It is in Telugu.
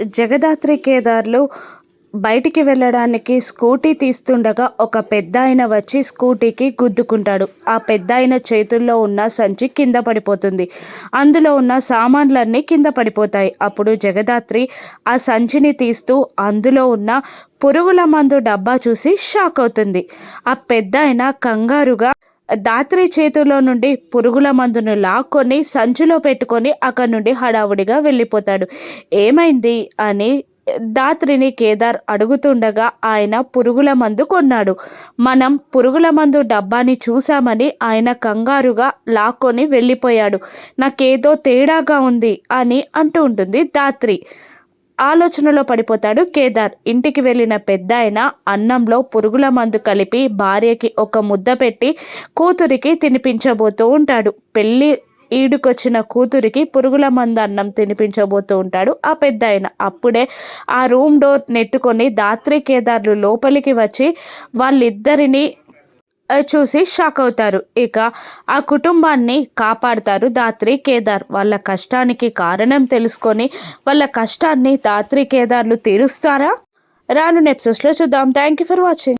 జగదాత్రి కేదార్లు బయటికి వెళ్ళడానికి స్కూటీ తీస్తుండగా ఒక పెద్ద ఆయన వచ్చి స్కూటీకి గుద్దుకుంటాడు. ఆ పెద్ద ఆయన చేతుల్లో ఉన్న సంచి కింద పడిపోతుంది. అందులో ఉన్న సామాన్లన్నీ కింద పడిపోతాయి. అప్పుడు జగదాత్రి ఆ సంచిని తీస్తూ అందులో ఉన్న పురుగుల మందు డబ్బా చూసి షాక్ అవుతుంది. ఆ పెద్ద ఆయన కంగారుగా దాత్రి చేతిలో నుండి పురుగుల మందును లాక్కొని సంచిలో పెట్టుకొని అక్కడి నుండి హడావుడిగా వెళ్ళిపోతాడు. ఏమైంది అని దాత్రిని కేదార్ అడుగుతుండగా ఆయన పురుగుల మందు కొన్నాడు. మనం పురుగుల మందు డబ్బాని చూశామని ఆయన కంగారుగా లాక్కొని వెళ్ళిపోయాడు. నాకేదో తేడాగా ఉంది అని అంటూ ఉంటుంది దాత్రి. ఆలోచనలో పడిపోతాడు కేదార్. ఇంటికి వెళ్ళిన పెద్దాయన అన్నంలో పురుగుల మందు కలిపి భార్యకి ఒక ముద్ద పెట్టి కూతురికి తినిపించబోతూ ఉంటాడు. పెళ్ళి ఈడుకొచ్చిన కూతురికి పురుగుల మందు అన్నం తినిపించబోతూ ఉంటాడు ఆ పెద్ద ఆయన అప్పుడే ఆ రూమ్ డోర్ నెట్టుకొని దాత్రి కేదార్లు లోపలికి వచ్చి వాళ్ళిద్దరిని చూసి షాక్ అవుతారు. ఇక ఆ కుటుంబాన్ని కాపాడుతారు దాత్రి కేదార్. వాళ్ళ కష్టానికి కారణం తెలుసుకొని వాళ్ళ కష్టాన్ని దాత్రి కేదార్లు తీరుస్తారా? రాను నెప్సెస్లో చూద్దాం. Thank you for watching